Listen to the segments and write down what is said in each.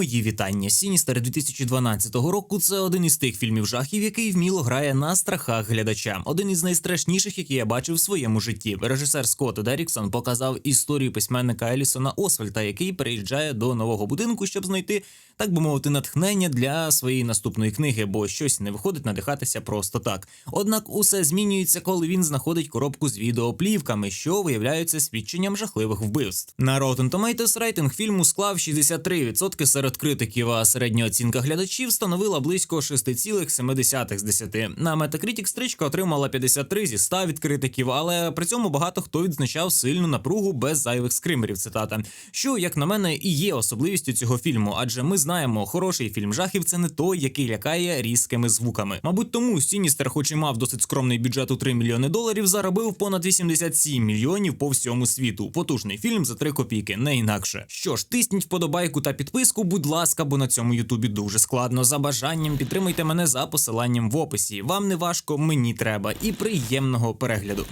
Мої вітання. Сіністер 2012 року це один із тих фільмів жахів, який вміло грає на страхах глядача. Один із найстрашніших, які я бачив в своєму житті. Режисер Скотт Деріксон показав історію письменника Елісона Освальта, який переїжджає до нового будинку, щоб знайти, так би мовити, натхнення для своєї наступної книги, бо щось не виходить надихатися просто так. Однак усе змінюється, коли він знаходить коробку з відеоплівками, що виявляються свідченням жахливих вбивств. На Rotten Tomatoes рейтинг фільму склав 63% серед критиків, а середня оцінка глядачів становила близько 6,7 з 10. На Metacritic стрічка отримала 53 зі 100 від критиків, але при цьому багато хто відзначав сильну напругу без зайвих скримерів. Цитата, що, як на мене, і є особливістю цього фільму, адже ми знаємо, хороший фільм жахів це не той, який лякає різкими звуками. Мабуть, тому Сіністер, хоч і мав досить скромний бюджет у 3 мільйони доларів, заробив понад 87 мільйонів по всьому світу. Потужний фільм за 3 копійки, не інакше. Що ж, тисніть вподобайку та підписку, будь ласка, бо на цьому ютубі дуже складно. За бажанням підтримайте мене за посиланням в описі. Вам не важко, мені треба. І приємного перегляду.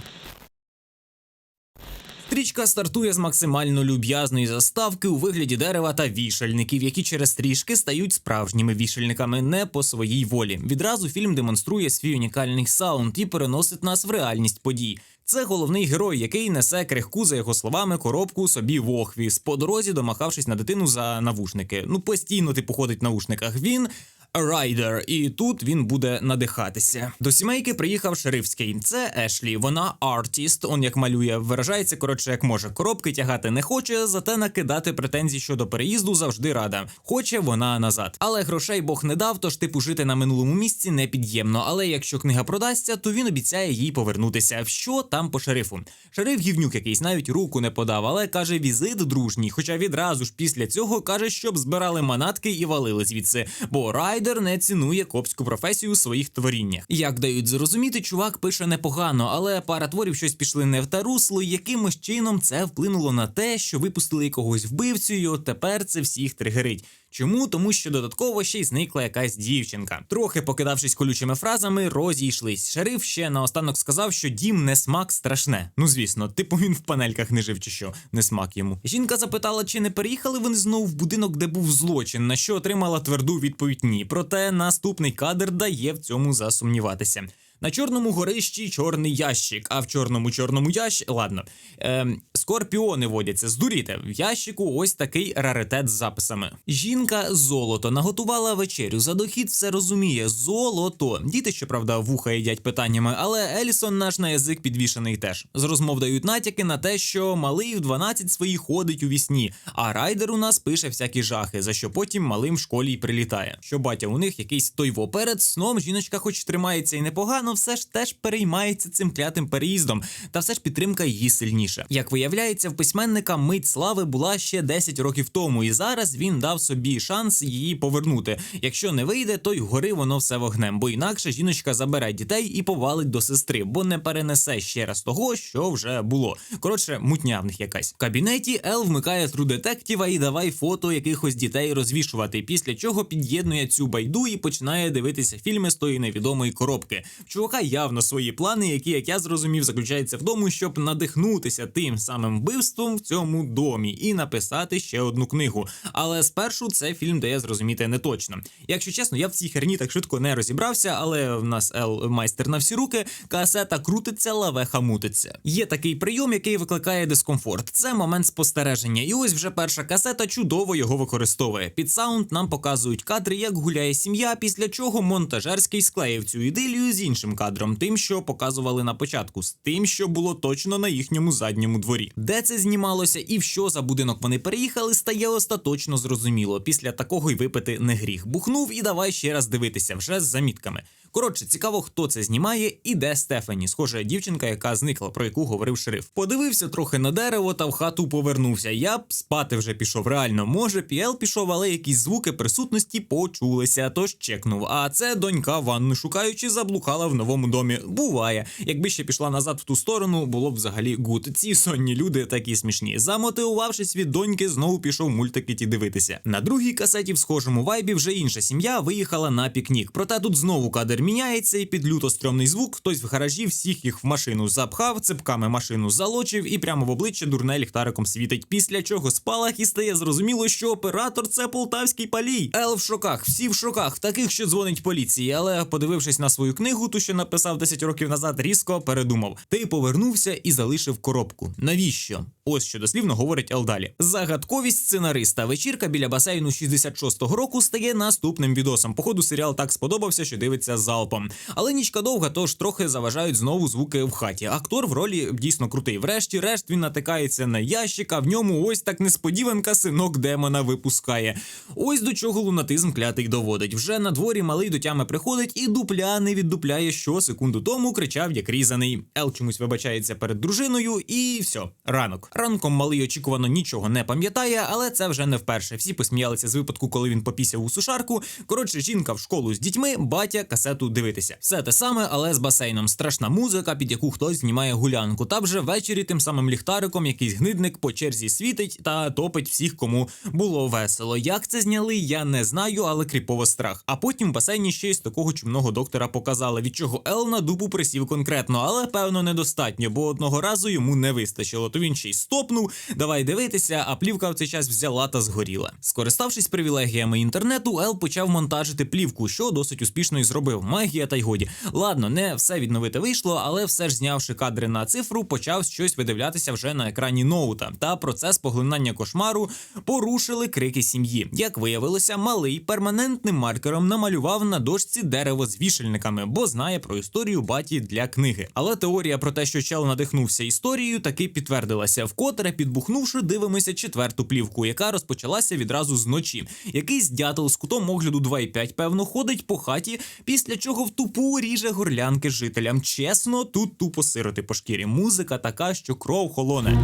Стрічка стартує з максимально люб'язної заставки у вигляді дерева та вішальників, які через стрічки стають справжніми вішальниками не по своїй волі. Відразу фільм демонструє свій унікальний саунд і переносить нас в реальність подій. Це головний герой, який несе крихку, за його словами, коробку собі в охвіс, по дорозі домахавшись на дитину за навушники. Ну постійно типу ходить в навушниках. Він Райдер, і тут він буде надихатися. До сімейки приїхав шерифський. Це Ешлі. Вона артіст. Он як малює, виражається коротше, як може. Коробки тягати не хоче, зате накидати претензій щодо переїзду завжди рада. Хоче вона назад. Але грошей Бог не дав, тож типу жити на минулому місці не під'ємно. Але якщо книга продасться, то він обіцяє їй повернутися. Що там по шерифу? Шериф гівнюк якийсь навіть руку не подав, але каже візит дружній. Хоча відразу ж після цього каже, щоб збирали манатки і валили звідси. Бо Райдер не цінує копську професію у своїх творіннях. Як дають зрозуміти, чувак пише непогано, але пара творів щось пішли не в те русло, якимось чином це вплинуло на те, що випустили якогось вбивцю, і от тепер це всіх тригерить. Чому? Тому що додатково ще й зникла якась дівчинка. Трохи покидавшись колючими фразами, розійшлись. Шериф ще наостанок сказав, що дім не смак страшне. Ну звісно, типу він в панельках не жив чи що, не смак йому. Жінка запитала, чи не переїхали вони знову в будинок, де був злочин, на що отримала тверду відповідь ні. Проте наступний кадр дає в цьому засумніватися. На чорному горищі чорний ящик, а в чорному чорному ящик. Ладно, ем, скорпіони водяться. Здуріте, в ящику ось такий раритет з записами. Жінка золото наготувала вечерю. За дохід все розуміє. Золото. Діти, щоправда, вуха їдять питаннями, але Елісон наш на язик підвішений теж. З розмов дають натяки на те, що малий в 12 свої ходить у вісні, а райдер у нас пише всякі жахи, за що потім малим в школі й прилітає. Що батя у них якийсь тойво перед сном. Жіночка, хоч тримається і непогано, все ж теж переймається цим клятим переїздом, та все ж підтримка її сильніша. Як виявляється, в письменника мить слави була ще 10 років тому, і зараз він дав собі шанс її повернути. Якщо не вийде, то й гори воно все вогнем, бо інакше жіночка забере дітей і повалить до сестри, бо не перенесе ще раз того, що вже було. Коротше, мутня в них якась. В кабінеті Ел вмикає True Detective і давай фото якихось дітей розвішувати. Після чого під'єднує цю байду і починає дивитися фільми з тої невідомої коробки. Чувака явно свої плани, які, як я зрозумів, заключаються в тому, щоб надихнутися тим самим вбивством в цьому домі і написати ще одну книгу. Але спершу це фільм дає зрозуміти не точно. Якщо чесно, я в цій херні так швидко не розібрався, але в нас Ел майстер на всі руки, касета крутиться, лавеха мутиться. Є такий прийом, який викликає дискомфорт. Це момент спостереження. І ось вже перша касета чудово його використовує. Під саунд нам показують кадри, як гуляє сім'я, після чого монтажерський склеїв цю ідилію з іншим кадром, тим, що показували на початку, з тим, що було точно на їхньому задньому дворі. Де це знімалося і в що за будинок вони переїхали, стає остаточно зрозуміло. Після такого й випити не гріх. Бухнув і давай ще раз дивитися вже з замітками. Коротше, цікаво, хто це знімає і де Стефані, схоже, дівчинка, яка зникла, про яку говорив шериф. Подивився трохи на дерево та в хату повернувся. Я б спати вже пішов. Реально, може, Піел пішов, але якісь звуки присутності почулися, тож чекнув. А це донька ванну шукаючи, заблукала в новому домі. Буває. Якби ще пішла назад в ту сторону, було б взагалі гуд. Ці сонні люди такі смішні. Замотивувавшись від доньки, знову пішов мультики ті дивитися. На другій касеті в схожому вайбі вже інша сім'я виїхала на пікнік. Проте тут знову кадр міняється, і під люто стрьомний звук хтось в гаражі всіх їх в машину запхав, цепками машину залочив і прямо в обличчя дурне ліхтариком світить. Після чого спалах і стає зрозуміло, що оператор це полтавський палій. Ел в шоках, всі в шоках, таких, що дзвонить поліції. Але подивившись на свою книгу, ту що написав 10 років назад, різко передумав. Ти повернувся і залишив коробку. Навіщо? Ось що дослівно говорить Ел далі. Загадковість сценариста. Вечірка біля басейну 66-го року стає наступним відосом. Походу, серіал так сподобався, що дивиться залпом. Але нічка довга, тож трохи заважають знову звуки в хаті. Актор в ролі дійсно крутий. Врешті-решт він натикається на ящик, а в ньому ось так несподіванка синок демона випускає. Ось до чого лунатизм клятий доводить. Вже на дворі малий до тями приходить і дупля не віддупляє, що секунду тому кричав як різаний. Ел чомусь вибачається перед дружиною, і все, ранок. Ранком малий очікувано нічого не пам'ятає, але це вже не вперше. Всі посміялися з випадку, коли він попісяв у сушарку. Коротше, жінка в школу з дітьми, батя касету дивитися. Все те саме, але з басейном. Страшна музика, під яку хтось знімає гулянку. Та вже ввечері тим самим ліхтариком якийсь гнидник по черзі світить та топить всіх, кому було весело. Як це зняли, я не знаю, але кріпово страх. А потім в басейні ще й з такого чумного доктора показали, від чого Ел на дубу присів конкретно, але певно недостатньо, бо одного разу йому не вистачило. То він ще й стопнув. Давай дивитися, а плівка в цей час взяла та згоріла. Скориставшись привілегіями інтернету, Ел почав монтажити плівку, що досить успішно і зробив. Магія та й годі. Ладно, не все відновити вийшло, але все ж знявши кадри на цифру, почав щось видивлятися вже на екрані ноута. Та процес поглинання кошмару порушили крики сім'ї. Як виявилося, малий перманентним маркером намалював на дошці дерево з вішальниками, бо знає про історію баті для книги. Але теорія про те, що чел надихнувся історією, таки підтвердилася. Вкотре підбухнувши, дивимося четверту плівку, яка розпочалася відразу зночі. Якийсь дятел з кутом огляду 2,5, певно, ходить по хаті, після чого в тупу ріже горлянки жителям. Чесно, тут тупо сироти по шкірі. Музика така, що кров холоне.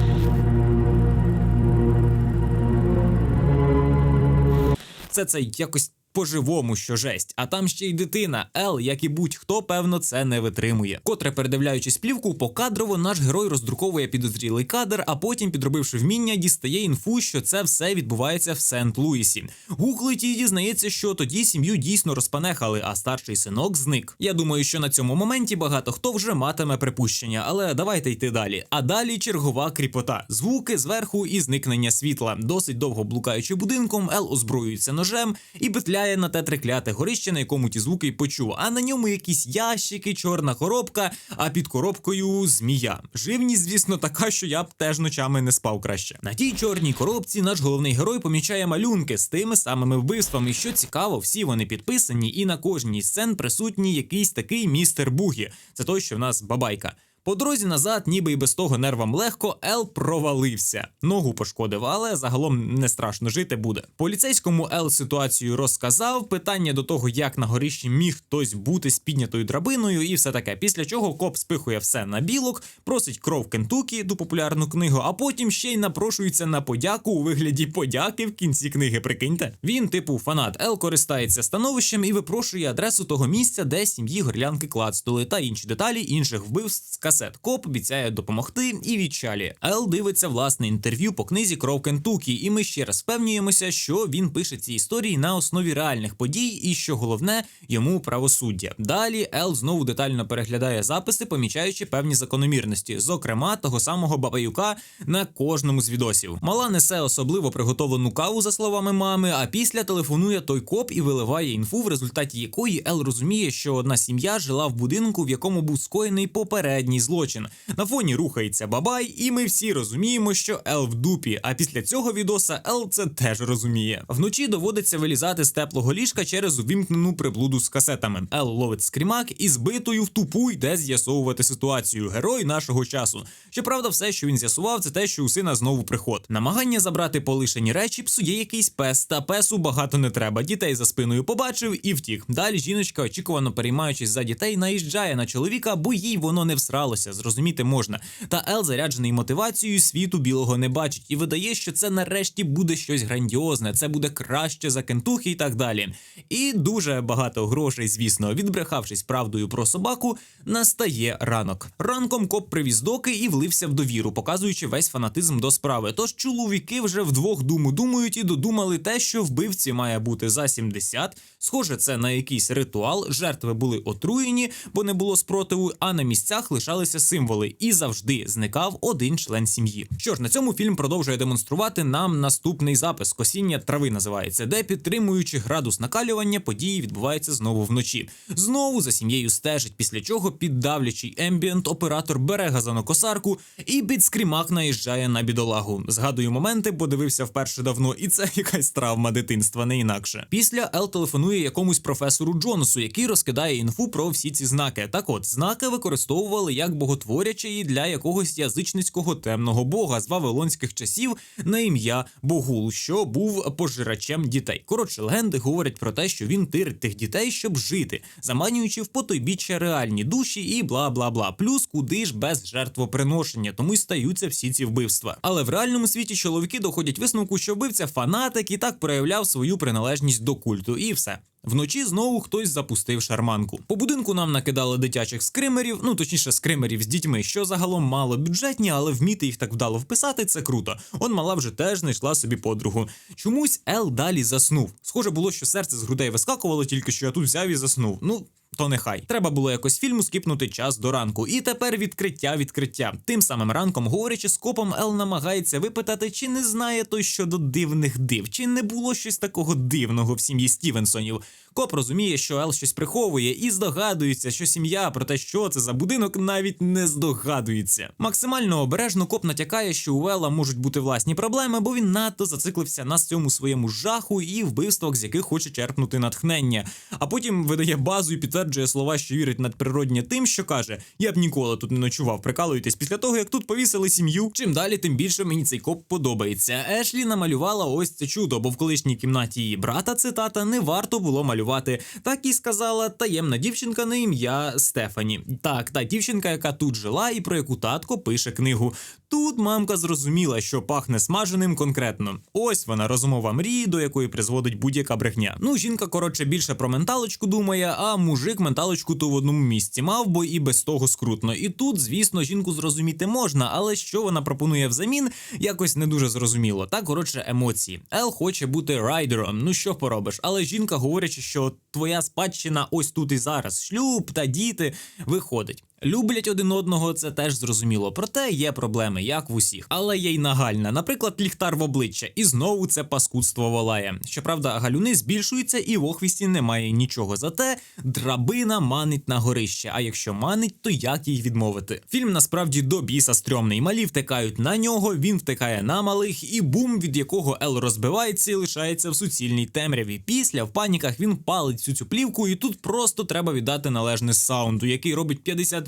Це це якось. По-живому, що жесть, а там ще й дитина. Ел, як і будь-хто, певно, це не витримує. Котре, передивляючись плівку, покадрово наш герой роздруковує підозрілий кадр, а потім, підробивши вміння, дістає інфу, що це все відбувається в Сент-Луісі. Гуглить і дізнається, що тоді сім'ю дійсно розпанехали, а старший синок зник. Я думаю, що на цьому моменті багато хто вже матиме припущення, але давайте йти далі. А далі чергова кріпота, звуки зверху і зникнення світла. Досить довго блукаючи будинком, Ел озброюється ножем і петляє на те трикляте горище, на якому ті звуки й почув. А на ньому якісь ящики, чорна коробка, а під коробкою змія. Живність, звісно, така, що я б теж ночами не спав краще. На тій чорній коробці наш головний герой помічає малюнки з тими самими вбивствами. Що цікаво, всі вони підписані, і на кожній з сцен присутній якийсь такий містер Бугі. Це той, що в нас бабайка. По дорозі назад, ніби і без того нервам легко, Ел провалився. Ногу пошкодив, але загалом не страшно жити буде. Поліцейському Ел ситуацію розказав. Питання до того, як на горищі міг хтось бути з піднятою драбиною, і все таке. Після чого коп спихує все на білок, просить кров Кентукі, ту популярну книгу, а потім ще й напрошується на подяку у вигляді подяки в кінці книги. Прикиньте, він, типу, фанат Ел користається становищем і випрошує адресу того місця, де сім'ї горлянки клацнули та інші деталі інших вбивств касет. Коп обіцяє допомогти і відчалює. Ел дивиться власне інтерв'ю по книзі Кров Кентукі, і ми ще раз впевнюємося, що він пише ці історії на основі реальних подій, і що головне йому правосуддя. Далі Ел знову детально переглядає записи, помічаючи певні закономірності, зокрема того самого бабаюка на кожному з відосів. Мала несе особливо приготовлену каву, за словами мами. А після телефонує той коп і виливає інфу, в результаті якої Ел розуміє, що одна сім'я жила в будинку, в якому був скоєний попередній злочин. На фоні рухається бабай, і ми всі розуміємо, що Ел в дупі. А після цього відоса Ел це теж розуміє. Вночі доводиться вилізати з теплого ліжка через увімкнену приблуду з касетами. Ел ловить скрімак і збитою в тупу йде з'ясовувати ситуацію. Герой нашого часу. Щоправда, все, що він з'ясував, це те, що у сина знову приход. Намагання забрати полишені речі псує якийсь пес, та песу багато не треба. Дітей за спиною побачив і втік. Далі жіночка, очікувано переймаючись за дітей, наїжджає на чоловіка, бо їй воно не всрало. Сталося, зрозуміти можна. Та Ел заряджений мотивацією світу білого не бачить і видає, що це нарешті буде щось грандіозне, це буде краще за кентухи і так далі. І дуже багато грошей, звісно, відбрехавшись правдою про собаку, настає ранок. Ранком коп привіз доки і влився в довіру, показуючи весь фанатизм до справи. Тож чоловіки вже вдвох думу думають і додумали те, що вбивці має бути за 70. Схоже, це на якийсь ритуал. Жертви були отруєні, бо не було спротиву. А на місцях лишалися символи, і завжди зникав один член сім'ї. Що ж, на цьому фільм продовжує демонструвати нам наступний запис косіння трави називається, де підтримуючи градус накалювання, події відбуваються знову вночі. Знову за сім'єю стежить, після чого піддавлячий ембієнт оператор бере газонокосарку і під скрімак наїжджає на бідолагу. Згадую моменти, бо дивився вперше давно, і це якась травма дитинства, не інакше. Після Ел телефонує якомусь професору Джонсу, який розкидає інфу про всі ці знаки. Так от знаки використовували як боготворячі для якогось язичницького темного бога з вавилонських часів на ім'я Богул, що був пожирачем дітей. Коротше, легенди говорять про те, що він тирить тих дітей, щоб жити, заманюючи в потойбіччя реальні душі і бла бла бла. Плюс куди ж без жертвоприношення, тому й стаються всі ці вбивства. Але в реальному світі чоловіки доходять висновку, що вбивця фанатик і так проявляв свою приналежність до культу, і все. Вночі знову хтось запустив шарманку. По будинку нам накидали дитячих скримерів, ну точніше, скримерів з дітьми, що загалом мало бюджетні, але вміти їх так вдало вписати, це круто. Он мала вже теж знайшла собі подругу. Чомусь Ел далі заснув. Схоже було, що серце з грудей вискакувало, тільки що я тут взяв і заснув. Ну. То нехай треба було якось фільму скіпнути час до ранку. І тепер відкриття відкриття. Тим самим ранком, говорячи з копом, Ел намагається випитати, чи не знає той щодо дивних див, чи не було щось такого дивного в сім'ї Стівенсонів. Коп розуміє, що Ел щось приховує, і здогадується, що сім'я про те, що це за будинок, навіть не здогадується. Максимально обережно коп натякає, що у Ела можуть бути власні проблеми, бо він надто зациклився на цьому своєму жаху і вбивствах, з яких хоче черпнути натхнення. А потім видає базу і підтверджує слова, що вірить надприроднє тим, що каже: Я б ніколи тут не ночував. Прикалуєтесь після того, як тут повісили сім'ю. Чим далі, тим більше мені цей коп подобається. Ешлі намалювала ось це чудо, бо в колишній кімнаті її брата цитата не варто було малювати. Так і сказала таємна дівчинка на ім'я Стефані. Так, та дівчинка, яка тут жила, і про яку татко пише книгу. Тут мамка зрозуміла, що пахне смаженим конкретно. Ось вона розмова мрії, до якої призводить будь-яка брехня. Ну, жінка, коротше, більше про менталочку думає, а мужик менталочку то в одному місці мав, бо і без того скрутно. І тут, звісно, жінку зрозуміти можна, але що вона пропонує взамін, якось не дуже зрозуміло. Та коротше, емоції. Ел хоче бути райдером. Ну що поробиш? Але жінка, говорячи, що твоя спадщина ось тут і зараз, шлюб та діти виходить. Люблять один одного, це теж зрозуміло. Проте є проблеми, як в усіх. Але є й нагальна, наприклад, ліхтар в обличчя, і знову це паскудство волає. Щоправда, галюни збільшуються, і в охвісті немає нічого. Зате драбина манить на горище. А якщо манить, то як їй відмовити? Фільм насправді до біса стрьомний. Малі втикають на нього, він втикає на малих, і бум, від якого Ел розбивається і лишається в суцільній темряві. Після в паніках він палить всю цю плівку, і тут просто треба віддати належне саунду, який робить 50%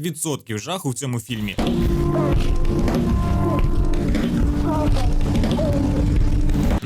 жаху в цьому фільмі.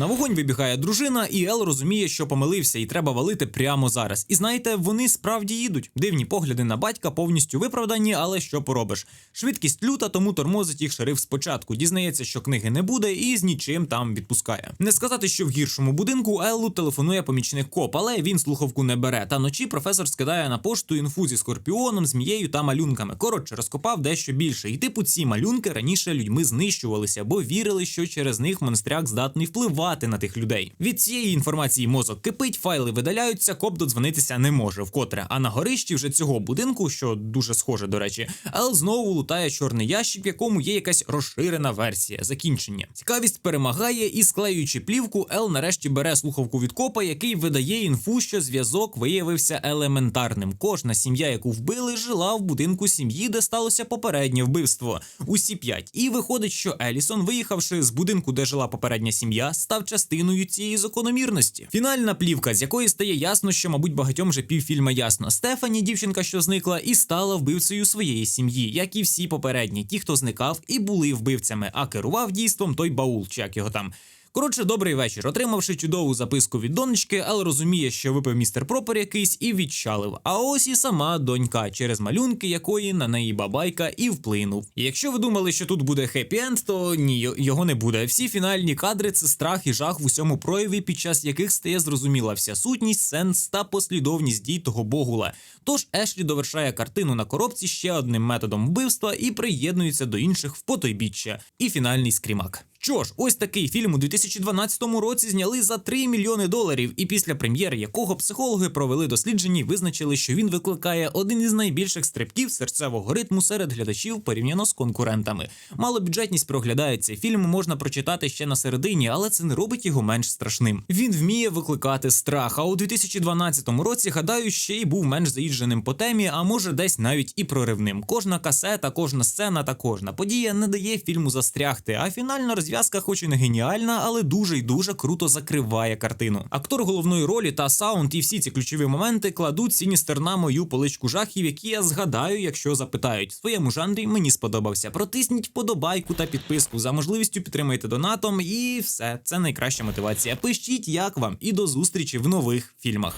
На вогонь вибігає дружина, і Ел розуміє, що помилився, і треба валити прямо зараз. І знаєте, вони справді їдуть. Дивні погляди на батька повністю виправдані, але що поробиш? Швидкість люта, тому тормозить їх шериф спочатку. Дізнається, що книги не буде, і з нічим там відпускає. Не сказати, що в гіршому будинку Еллу телефонує помічник коп, але він слухавку не бере. Та ночі професор скидає на пошту інфу зі скорпіоном, змією та малюнками. Коротше, розкопав дещо більше. І типу ці малюнки раніше людьми знищувалися, бо вірили, що через них монстряк здатний впливати на тих людей. Від цієї інформації мозок кипить, файли видаляються, коп додзвонитися не може вкотре. А на горищі вже цього будинку, що дуже схоже до речі, Ел знову лутає чорний ящик, в якому є якась розширена версія. Закінчення. Цікавість перемагає, і склеюючи плівку, Ел нарешті бере слухавку від копа, який видає інфу, що зв'язок виявився елементарним. Кожна сім'я, яку вбили, жила в будинку сім'ї, де сталося попереднє вбивство. Усі п'ять. І виходить, що Елісон, виїхавши з будинку, де жила попередня сім'я, став частиною цієї закономірності. Фінальна плівка, з якої стає ясно, що, мабуть, багатьом вже півфільма ясно. Стефані, дівчинка, що зникла, і стала вбивцею своєї сім'ї, як і всі попередні, ті, хто зникав і були вбивцями, а керував дійством той баул, чи як його там. Коротше, добрий вечір. Отримавши чудову записку від донечки, Ел розуміє, що випив містер Пропер якийсь і відчалив. А ось і сама донька, через малюнки якої на неї бабайка і вплинув. І якщо ви думали, що тут буде хеппі-енд, то ні, його не буде. Всі фінальні кадри це страх і жах в усьому прояві, під час яких стає зрозуміла вся сутність, сенс та послідовність дій того богула. Тож Ешлі довершає картину на коробці ще одним методом вбивства і приєднується до інших в потойбіччя. І фінальний скрімак. Що ж, ось такий фільм у 2012 році зняли за 3 мільйони доларів, і після прем'єри якого психологи провели дослідження і визначили, що він викликає один із найбільших стрибків серцевого ритму серед глядачів порівняно з конкурентами. Малобюджетність проглядає цей фільм можна прочитати ще на середині, але це не робить його менш страшним. Він вміє викликати страх. А у 2012 році, гадаю, ще й був менш заїждженим по темі, а може десь навіть і проривним. Кожна касета, кожна сцена та кожна подія не дає фільму застрягти. А фінальна розв'язка, хоч і не геніальна, але дуже й дуже круто закриває картину. Актор головної ролі та саунд і всі ці ключові моменти кладуть Сіністер на мою поличку жахів, які я згадаю, якщо запитають. В своєму жанрі мені сподобався. Протисніть вподобайку та підписку. За можливістю підтримайте донатом, і все це найкраща мотивація. Пишіть, як вам, і до зустрічі в нових фільмах.